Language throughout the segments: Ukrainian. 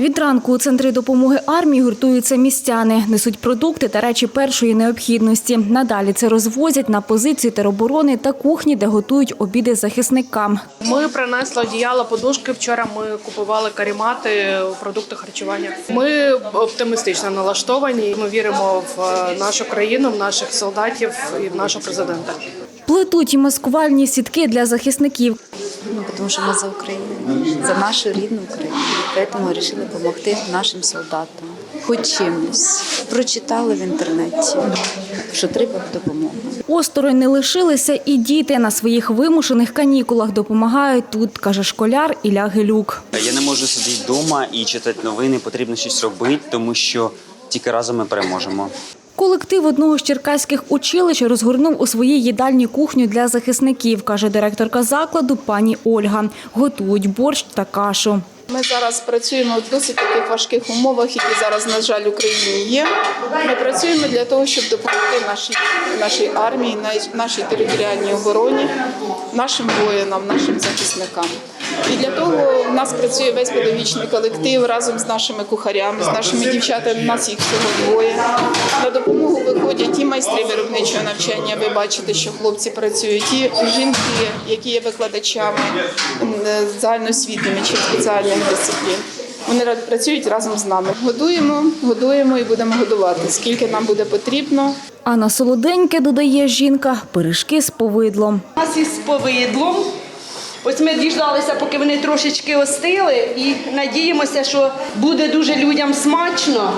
Від ранку у центрі допомоги армії гуртуються містяни, несуть продукти та речі першої необхідності. Надалі це розвозять на позиції тероборони та кухні, де готують обіди захисникам. Ми принесли одіяло, подушки. Вчора ми купували карімати, продукти харчування. Ми оптимістично налаштовані. Ми віримо в е, нашу країну, в наших солдатів і в нашого президента. Плетуть і маскувальні сітки для захисників. Ну, потому что мы за Украину, за нашу рідну Україну. Поэтому вирішили допомогти нашим солдатам. Хоч чимось. Прочитали в інтернеті, що треба допомога. Осторонь не лишилися і діти на своїх вимушених канікулах допомагають тут, каже школяр Ілля Гелюк. Я не можу сидіти вдома і читати новини. Потрібно щось робити, тому що тільки разом ми переможемо. Колектив одного з черкаських училищ розгорнув у своїй їдальні кухню для захисників, каже директорка закладу пані Ольга. Готують борщ та кашу. Ми зараз працюємо в досить таких важких умовах, які зараз, на жаль, в Україні є. Ми працюємо для того, щоб допомогти нашій, нашій армії, нашій територіальній обороні, нашим воїнам, нашим захисникам. І для того в нас працює весь педагогічний колектив разом з нашими кухарями, з нашими дівчатами. У нас їх всього двоє. Майстри виробничого навчання. Ви бачите, що хлопці працюють, і жінки, які є викладачами м, загальноосвітніми чи спеціальних дисциплін. Вони працюють разом з нами. Годуємо, годуємо і будемо годувати, скільки нам буде потрібно. А на солоденьке, додає жінка, пиріжки з повидлом. У нас із повидлом. Ось ми діждалися, поки вони трошечки остили, і надіємося, що буде дуже людям смачно.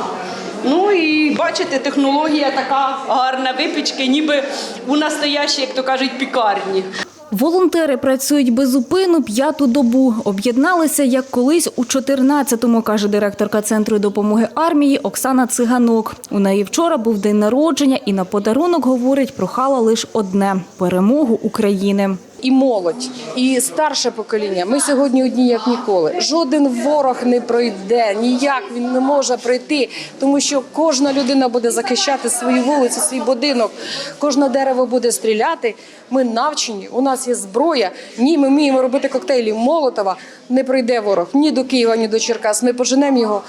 Ну і бачите, технологія така гарна випічки, ніби у настоящій, як то кажуть, пікарні. Волонтери працюють безупину п'яту добу. Об'єдналися як колись у 14-му, каже директорка центру допомоги армії Оксана Циганок. У неї вчора був день народження, і на подарунок говорить, прохала лише одне перемогу України. І молодь, і старше покоління. Ми сьогодні одні як ніколи. Жоден ворог не пройде, ніяк він не може пройти, тому що кожна людина буде захищати свою вулицю, свій будинок, кожне дерево буде стріляти. Ми навчені, у нас є зброя. Ні, ми вміємо робити коктейлі Молотова. Не пройде ворог ні до Києва, ні до Черкас. Ми поженемо його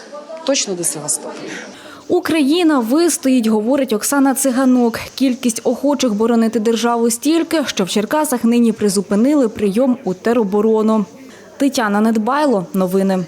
точно до Севастополя. Україна вистоїть, говорить Оксана Циганок. Кількість охочих боронити державу стільки, що в Черкасах нині призупинили прийом у тероборону. Тетяна Недбайло. Новини.